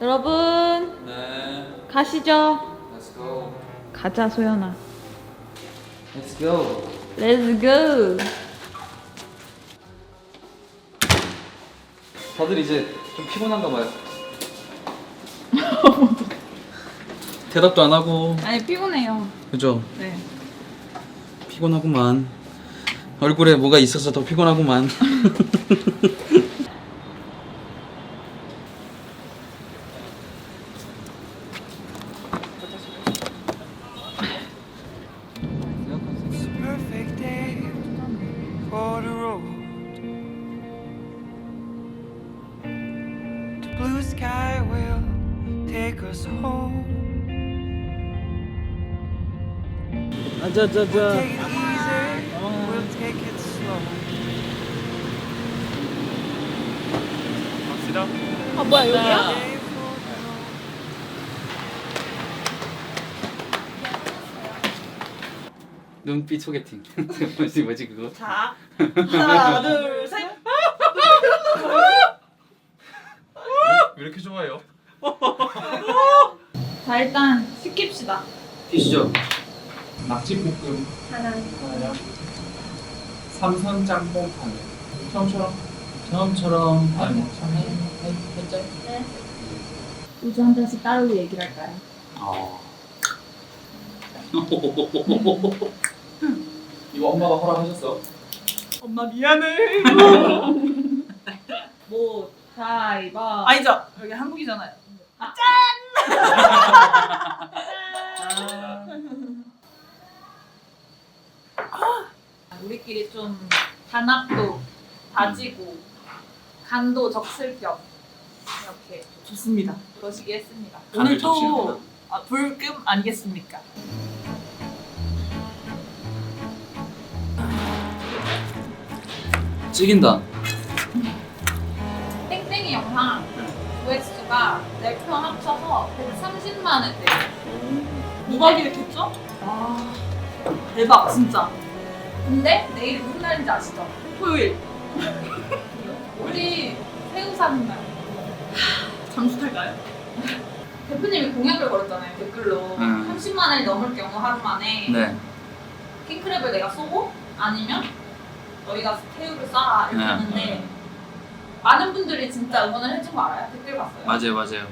여러분 네. 가시죠. Let's go. 가자 소연아. Let's go. Let's go. 다들 이제 좀 피곤한가 봐요. 대답도 안 하고. 아니 피곤해요. 그죠? 네. 피곤하구만. 얼굴에 뭐가 있어서 더 피곤하구만. Take it easy, we'll take it slow. 아 뭐야 여기야? Day for the road. 눈빛 소개팅. 뭐지 뭐지 그거? 자 하나 둘 셋. 왜 이렇게 좋아해요? 자 일단 시킵시다. 피시죠. 낙지볶음 하나. 하나요? 삼선 짬뽕 하나. 처음처럼 처음처럼 아니 우주 한 잔씩 따로 얘기를 할까요? 어. 이거 엄마가 허락하셨어? 엄마 미안해. 뭐 가위바. 아니죠. 여기 한국이잖아요. 우리끼리 좀 단합도 다지고 간도 적실 겸 이렇게 좋습니다. 그러시기 했습니다. 간을 오늘 적시는 또 아, 불금 아니겠습니까? 찍인다. 땡땡이 영상 조회수가 4편 합쳐서 130만 원대요. 누가 기획했죠? 아 대박 진짜. 근데 내일이 무슨 날인지 아시죠? 토요일 우리 새우 사는 날. 잠수 탈까요? 대표님이 공약을 걸었잖아요 댓글로 음. 30만 원이 넘을 경우 하루 만에 네. 킹크랩을 내가 쏘고 아니면 너희가 새우를 쏴라 이렇게 네. 했는데 많은 분들이 진짜 응원을 해준 거 알아요? 댓글 봤어요 맞아요 맞아요.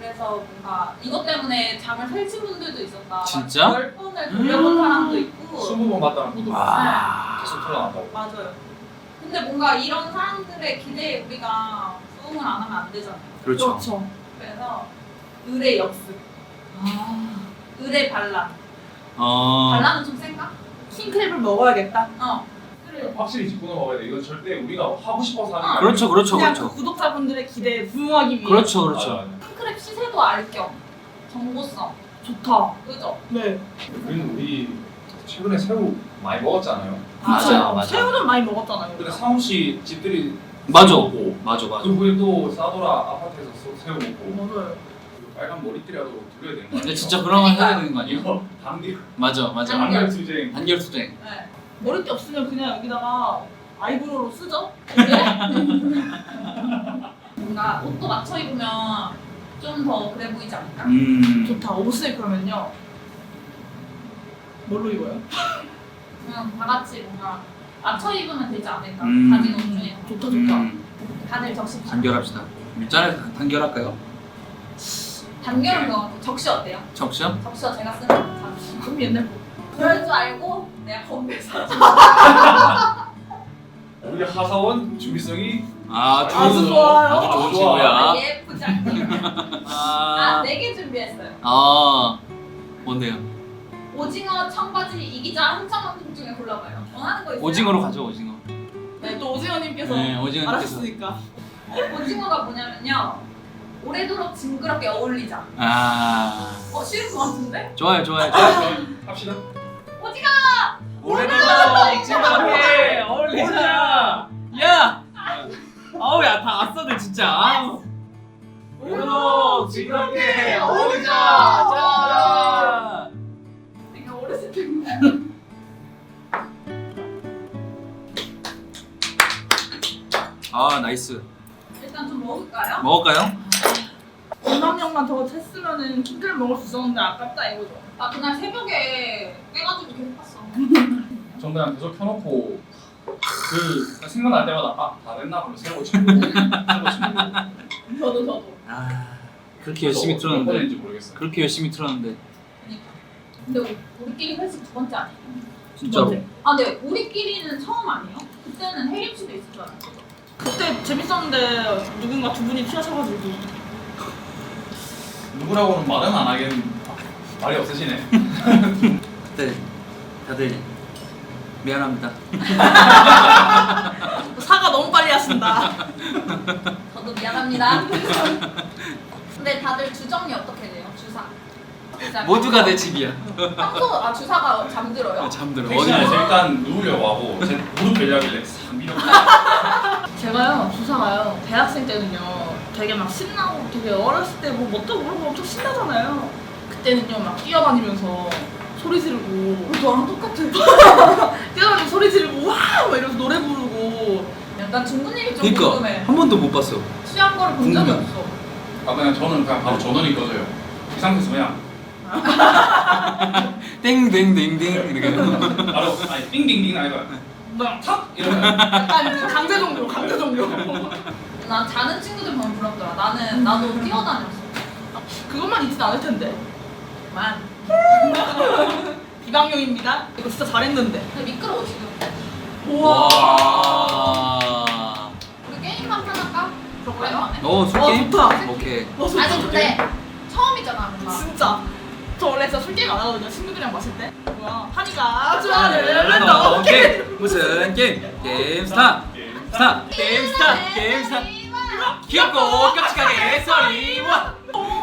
그래서 뭔가 이것 때문에 잠을 설친 분들도 있었다 진짜? 열 번을 돌려본 사람도 있고 스무 번 봤다는 분도 와. 계속 틀어놨다고. 맞아요 근데 뭔가 이런 사람들의 기대에 우리가 수긍을 안 하면 안 되잖아요 그렇죠. 그래서 의뢰 역습 아 의뢰 반란 어. 반란은 좀 센가? 킹크랩을 먹어야겠다. 어 확실히 짚고 넘어가야 돼. 이거 절대 우리가 하고 싶어서 하는 게 아니야. 그렇죠 그렇죠 그냥 그렇죠. 그 구독자분들의 기대에 부응하기 위해. 그렇죠 맞아, 그렇죠. 맞아. 킹크랩 시세도 알 겸 정보성 좋다. 그죠? 네. 우리는 우리 최근에 새우 많이 먹었잖아요. 맞아? 맞아. 새우는 많이 먹었잖아요. 근데 우리가. 상우 씨 집들이 맞아. 먹고 맞아 맞아. 그 후에 또 사도라 아파트에서 소- 새우 먹고 맞아요. 그 빨간 머리띠라도 돌려야 되는 거 아니에요? 근데 진짜 그런 거 해야 되는 거 아니에요? 이거 단기 맞아 맞아. 단결 투쟁 한결 투쟁. 네. 머리띠 없으면 그냥 여기다가 아이브로우로 쓰죠? 뭔가 옷도 맞춰 입으면 좀 더 그래 보이지 않을까? 음. 좋다. 옷을 그러면요. 뭘로 입어요? 그냥 다 같이 뭔가 맞춰 입으면 되지 않을까? 음. 가진 옷 중에 좋다 좋다. 음. 다들 적시 단결합시다. 일자리 단결할까요? 단결은 거 적시 어때요? 적시요? 적시가 제가 쓰는 잠시 좀 옛날 거. 그럴 줄 알고 내가 건배 사줘 우리 하사원 준비성이 아 아주 좋아요. 아주 좋은. 친구야. 예쁘지 않게 아. 아 네 개 준비했어요 아. 뭔데요? 오징어, 청바지, 이기자 한 장만큼 중에 골라봐요 원하는 거 있어요? 오징어로 가죠 오징어. 네, 또 오징어님께서 네 오징어님께서. 알았으니까. 오징어가 뭐냐면요 오래도록 징그럽게 어울리자 아. 어 쉬운 거 같은데? 좋아요 좋아요 좋아요. 합시다. 오늘도 친구한테 어울리자. 야. 아우 야다 아싸들 진짜. 아우. 오늘도 친구한테 어울리자. 자. 이게 어렸을 때입니다. 아 나이스. 일단 좀 먹을까요? 먹을까요? 건강력만 더 챘으면은 킹크를 먹을 수 있었는데 아깝다 이거죠. 나 그날 새벽에 깨가지고 계속 봤어. 전 그냥 계속 켜놓고 그 생각날 때마다 아다 됐나 그러면 새로 치고 새로 치고 저도 저도. 아 그렇게 열심히 몇 틀었는데 번인지 모르겠어요. 그렇게 열심히 틀었는데 근데 우리- 우리끼리 회식 두 번째 아니에요? 진짜로. 아 근데 우리끼리는 처음 아니에요? 그때는 혜림 씨도 있었잖아요. 그때 재밌었는데 누군가 두 분이 튀어셔가지고 누구라고는 말은 안 하겠는 말이 없으시네. 그때 다들 미안합니다. 사과 너무 빨리 하신다. 저도 미안합니다. 근데 다들 주정이 어떻게 돼요? 주사. 진짜 모두가 내 집이야. 평소 아 주사가 잠들어요? 잠들어. 어디 택시에서 일단 누우려고 하고 제 무릎 빌려길래 싹 밀어. 제가요 주사가요 대학생 때는요 되게 막 신나고 되게 어렸을 때 뭐 뭣도 모르고 엄청 신나잖아요. 그때는요 막 뛰어다니면서 소리 지르고 너랑 똑같아. 뛰어다니면서 소리 지르고 와막 이러면서 노래 부르고 약간 중구님이 좀 그러니까 궁금해. 한 번도 못 봤어. 취한 거를 본 적이 궁금해. 없어. 아 그냥 저는 그냥 바로 전원이 꺼져요. 이 상태에서 그냥 땡땡땡땡 이렇게. 바로 아니 띵띵띵 아니라 막탁 이러면 약간 그 강제 종료 강제 종료 난 자는 친구들 보면 부럽더라. 나는 나도 뛰어다녔어. 그것만 있진 않을 텐데 만. 비방용입니다. 이거 진짜 잘했는데. 근데 미끄러워 지금. 와. 우리 게임 한판 할까? 그럴까요? 오랜만에. 어, 술 어, 게임? 좋다. 오케이. 어, 진짜 아니 근데 처음이잖아 뭔가. 진짜. 저 원래 진짜 술 게임 안 하거든요. 친구들이랑 마실 때. 뭐야? 하니까 네, 좋아하는 너너 게임 무슨 게임? 게임 스타. 스타. 게임 스타. 게임 스타. 귀엽고 깜찍하게 썰이 원.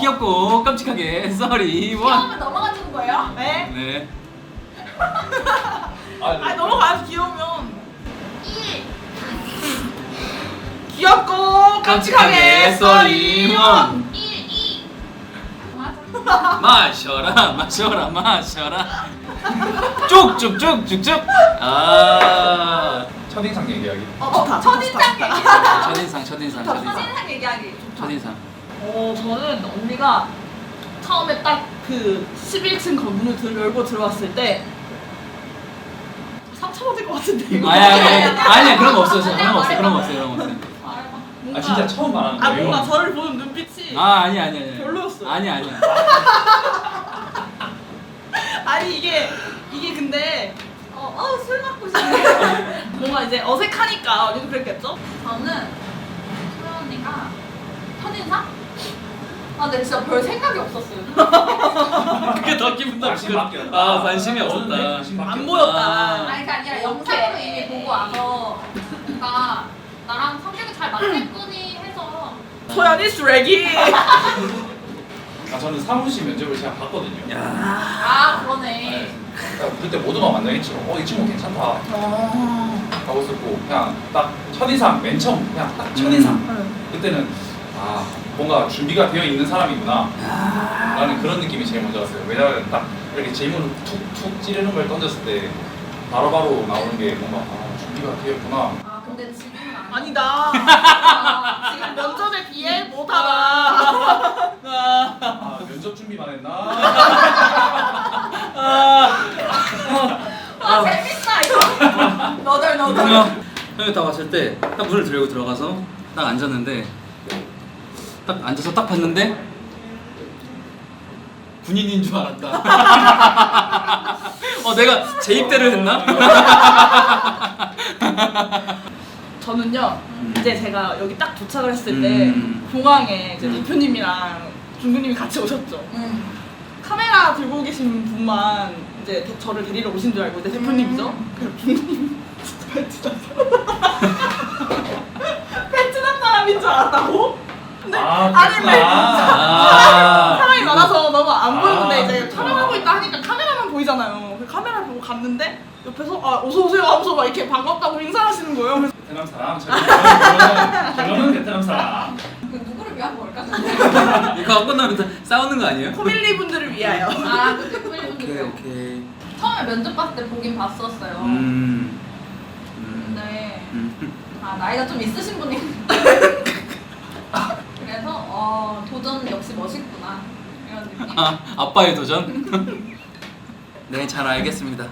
귀엽고 깜찍하게 썰이 원. 처음에 넘어가주는 거예요? 네. 네. 아니 넘어가야지 귀여우면. 1. 귀엽고 깜찍하게 썰이 원. 1, 2. 맞아. 마셔라 마셔라 마셔라. 쭉쭉쭉쭉쭉. 아. 첫인상 얘기하기. 어, 좋다, 첫인상 좋다. 얘기하기. 첫인상 첫인상 첫인상 첫인상 얘기하기. 첫인상. 어 저는 언니가 처음에 딱 그 11층 건물을 들, 열고 들어왔을 때 상처받을 것 같은데 이거. 아야 아야 아니야 그런 거 없어 그런 거 없어 그런 거 없어 그런 거 없어. 말해봐. 뭔가- 아 진짜 처음 말하는 아 거예요. 뭔가 저를 보는 눈빛이 아 아니 아니 아니. 별로였어요. 아니 아니야. 아니 이게 이게 근데 어, 어, 술 먹고 싶네. 뭔가 이제 어색하니까 언니도 그랬겠죠? 저는 소연 언니가 첫인상? 아, 근데 진짜 별 생각이 없었어요. 그게 더 기분 관심 바뀌었다. 아 관심이 없었다. 관심 바뀌었다. 안 보였다. 아니, 그게 아니라 영상으로 이미 보고 와서, 그러니까 나랑 성격이 잘 맞겠거니 해서. 소연이 쓰레기. 아 저는 사무실 면접을 제가 봤거든요. 야. 아, 그러네. 네. 그러니까 그때 모두가 만장했죠. 어, 이 친구 괜찮다. 하고 있었고 그냥 딱 첫인상 맨 처음 그냥 딱 첫인상 그때는 아 뭔가 준비가 되어 있는 사람이구나 라는 그런 느낌이 제일 먼저 왔어요. 왜냐하면 딱 이렇게 질문을 툭툭 찌르는 걸 던졌을 때 바로바로 나오는 게 뭔가 아, 준비가 되어 있구나. 아, 근데 지금은 안. 아니다. 아, 지금 면접에 비해 못하다. 아 면접 준비만 했나? 아, 재밌다, 이거. 너덜, 너덜. 형형딱 왔을 때 딱 문을 들고 들어가서 딱 앉았는데 딱 앉아서 딱 봤는데 군인인 줄 알았다. 어 내가 재입대를 했나? 저는요 음. 이제 제가 여기 딱 도착을 했을 때 음. 공항에 이제 음. 대표님이랑 중구님이 같이 오셨죠. 음. 카메라 들고 계신 분만 이제 대- 저를 데리러 오신 줄 알고 이제 대표님이죠. 그래서 중구님 진짜 베트남 사람 베트남 사람인 줄 알았다고? 근데 아. 왜 아. 사람이 많아서 너무 안 보이는데 아, 이제 그렇구나. 촬영하고 있다 하니까 카메라만 보이잖아요. 그 카메라를 보고 갔는데 옆에서 아 어서 오세요 하면서 막 이렇게 반갑다고 인사하시는 거예요. 그래서 베트남 사람. 저는 저는 베트남 사람. 그 누구를 위한 걸까? 이거 끝나면 싸우는 거 아니에요? 코밀리 분들을 위하여. 아, 그때 풀리는 오케이 분들. 오케이. 처음에 면접 봤을 때 보긴 봤었어요. 음. 음. 근데 음. 아 나이가 좀 있으신 분이. 그래서 어 도전 역시 멋있구나 이런 느낌. 아, 아빠의 도전? 네, 잘 알겠습니다.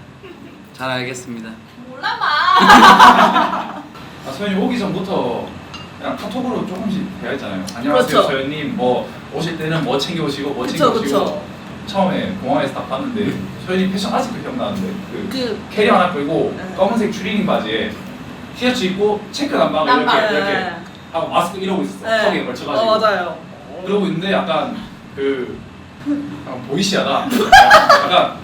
잘 알겠습니다. 몰라봐. 아, 소연이 오기 전부터 그냥 카톡으로 조금씩 대화했잖아요. 안녕하세요, 그렇죠. 소연님. 뭐 오실 때는 뭐 챙겨 오시고 뭐 그쵸, 챙겨 오시고. 그쵸. 처음에 공항에서 딱 봤는데 소연이 패션 아직도 기억나는데 그, 그 캐리어 하나 끌고 네. 검은색 추리닝 바지에 티셔츠 입고 체크 남방 이렇게 남방, 이렇게 네. 하고 마스크 이러고 있었어. 네. 턱에 걸쳐가지고. 어, 맞아요. 그러고 있는데 약간 그 약간 보이시하다. 약간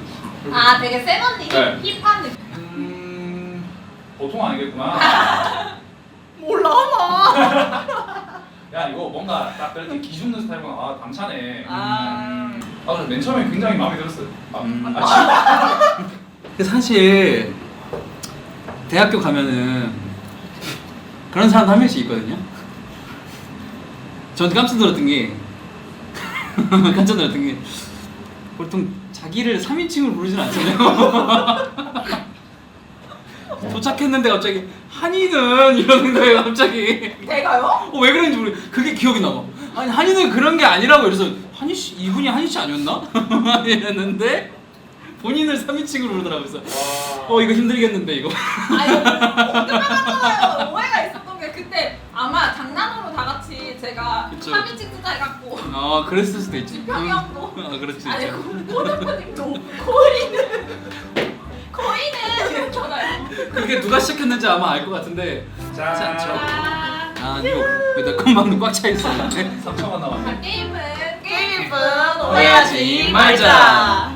아 되게 센 언니 네. 힙- 힙한 느낌. 음, 보통 아니겠구나. 몰라 나. 야 이거 뭔가 딱 그렇게 기죽는 스타일이구나. 아 당차네. 아. 아, 그래서 맨 처음에 굉장히 마음에 들었어요. 아, 음. 아, 그 사실 대학교 가면은 그런 사람도 한 명씩 있거든요. 전 깜짝 놀랐던 게 깜짝 놀랐던 게 보통 자기를 3인칭으로 부르진 않잖아요. 도착했는데 갑자기 한이는 이러는 거예요 갑자기. 내가요? 어, 왜 그런지 모르. 그게 기억이 나. 아니 한이는 그런 게 아니라고 그래서 한이 씨 이분이 한이 씨 아니었나? 이랬는데 본인을 3인칭으로 부르더라고요. 그래서 와. 어 이거 힘들겠는데 이거. 아니 끝나갔잖아요. 오해가 있었던 게 그때 아마 장난으로 다 같이 제가 그쵸. 3인칭 쓰자 해갖고 아 그랬을 수도 있지. 지평이었고. 아수 아니 있죠. 고대표님도 코인은 코인은 이랬잖아요. 그게 누가 시작했는지 아마 알 것 같은데. 짠. 짠, 저. 아, 아니요. 왜내 컴방도 꽉차 있었는데. 3초만 남았네. 게임은 게임은 오해하지 말자.